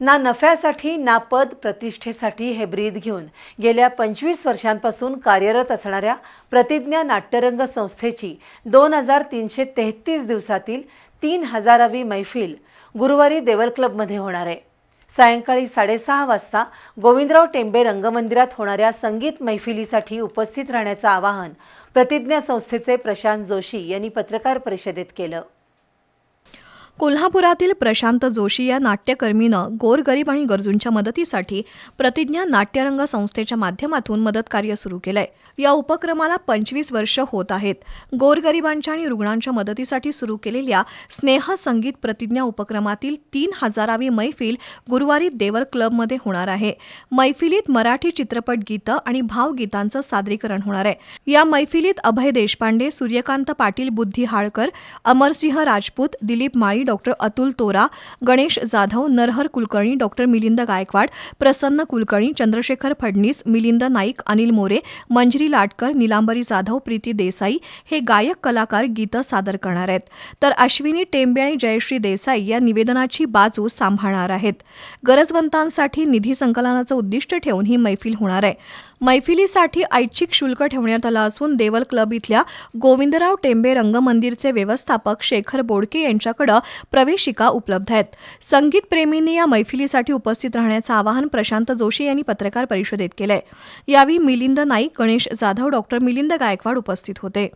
ना नफ्यासाठी ना पद प्रतिष्ठेसाठी हे ब्रीद घेऊन गेल्या पंचवीस वर्षांपासून कार्यरत असणाऱ्या प्रतिज्ञा नाट्यरंग संस्थेची दोन हजार तीनशे तेहतीस दिवसातील तीन हजारावी मैफिल गुरुवारी देवल क्लबमध्ये होणार आहे. सायंकाळी साडेसहा वाजता गोविंदराव टेंबे रंगमंदिरात होणाऱ्या संगीत मैफिलीसाठी उपस्थित राहण्याचं आवाहन प्रतिज्ञा संस्थेचे प्रशांत जोशी यांनी पत्रकार परिषदेत केलं. कोल्हापुरातील प्रशांत जोशी या नाट्यकर्मीनं गोरगरीब आणि गरजूंच्या मदतीसाठी प्रतिज्ञा नाट्यरंग संस्थेच्या माध्यमातून मदतकार्य सुरू केलंय. या उपक्रमाला पंचवीस वर्ष होत आहेत. गोरगरिबांच्या आणि रुग्णांच्या मदतीसाठी सुरू केलेल्या स्नेह संगीत प्रतिज्ञा उपक्रमातील तीन हजारावी मैफिल गुरुवारी देवर क्लबमध्ये होणार आहे. मैफिलीत मराठी चित्रपट गीतं आणि भावगीतांचं सादरीकरण होणार आहे. या मैफिलीत अभय देशपांडे सूर्यकांत पाटील बुद्धी हाळकर अमरसिंह राजपूत दिलीप माळी डॉक्टर अतुल तोरा गणेश जाधव नरहर कुलकर्णी डॉक्टर मिलिंद गायकवाड प्रसन्न कुलकर्णी चंद्रशेखर फडणीस मिलिंद नाईक अनिल मोरे मंजरी लाटकर निलांबरी जाधव प्रीती देसाई हे गायक कलाकार गीतं सादर करणार आहेत. तर अश्विनी टेंबे आणि जयश्री देसाई या निवेदनाची बाजू सांभाळणार आहेत. गरजवंतांसाठी निधी संकलनाचं उद्दिष्ट ठेवून ही मैफिल होणार आहे. मैफिलीसाठी ऐच्छिक शुल्क ठेवण्यात आलं असून देवल क्लब इथल्या गोविंदराव टेंबे रंगमंदिरचे व्यवस्थापक शेखर बोडके यांच्याकडं प्रवेशिका उपलब्ध आहेत. संगीत प्रेमींनी या मैफिलीसाठी उपस्थित राहण्याचं आवाहन प्रशांत जोशी यांनी पत्रकार परिषदेत केलंय. यावेळी मिलिंद नाईक गणेश जाधव डॉक्टर मिलिंद गायकवाड उपस्थित होते.